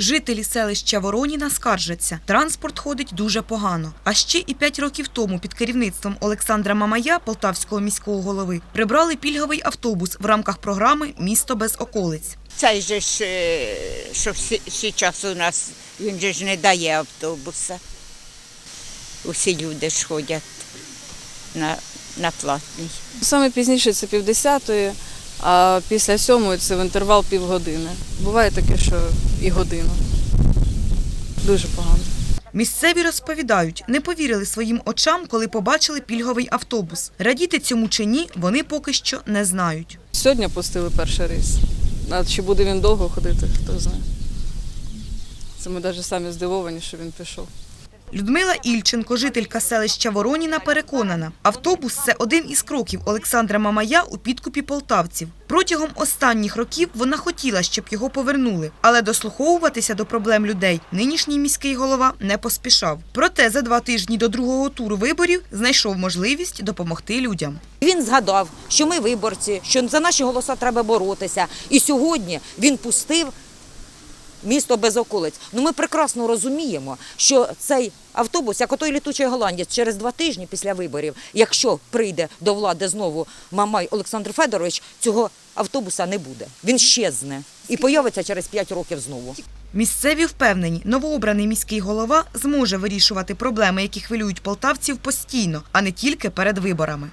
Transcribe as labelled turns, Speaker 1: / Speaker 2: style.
Speaker 1: Жителі селища Вороніна скаржаться, транспорт ходить дуже погано. А ще і п'ять років тому під керівництвом Олександра Мамая, полтавського міського голови, прибрали пільговий автобус в рамках програми Місто без околиць.
Speaker 2: Цей же ж, е, що зараз у нас, він же ж не дає автобуса. Усі люди ж ходять на, на платний.
Speaker 3: Саме пізніше це півдесятої, а після сьомої це в інтервал півгодини. Буває таке, що і годину. Дуже погано.
Speaker 1: Місцеві розповідають, не повірили своїм очам, коли побачили пільговий автобус. Радіти цьому чи ні, вони поки що не знають.
Speaker 3: Сьогодні пустили перший рейс. А чи буде він довго ходити, хто знає. Це ми навіть самі здивовані, що він пішов.
Speaker 1: Людмила Ільченко, жителька селища Вороніна, переконана, автобус – це один із кроків Олександра Мамая у підкупі полтавців. Протягом останніх років вона хотіла, щоб його повернули, але дослуховуватися до проблем людей нинішній міський голова не поспішав. Проте за два тижні до другого туру виборів знайшов можливість допомогти людям.
Speaker 4: Він згадав, що ми виборці, що за наші голоса треба боротися. І сьогодні він пустив місто без околиць. Ну ми прекрасно розуміємо, що цей автобус, як отой літучий голландець, через два тижні після виборів, якщо прийде до влади знову Мамай Олександр Федорович, цього автобуса не буде. Він щезне і появиться через п'ять років знову.
Speaker 1: Місцеві впевнені, новообраний міський голова зможе вирішувати проблеми, які хвилюють полтавців постійно, а не тільки перед виборами.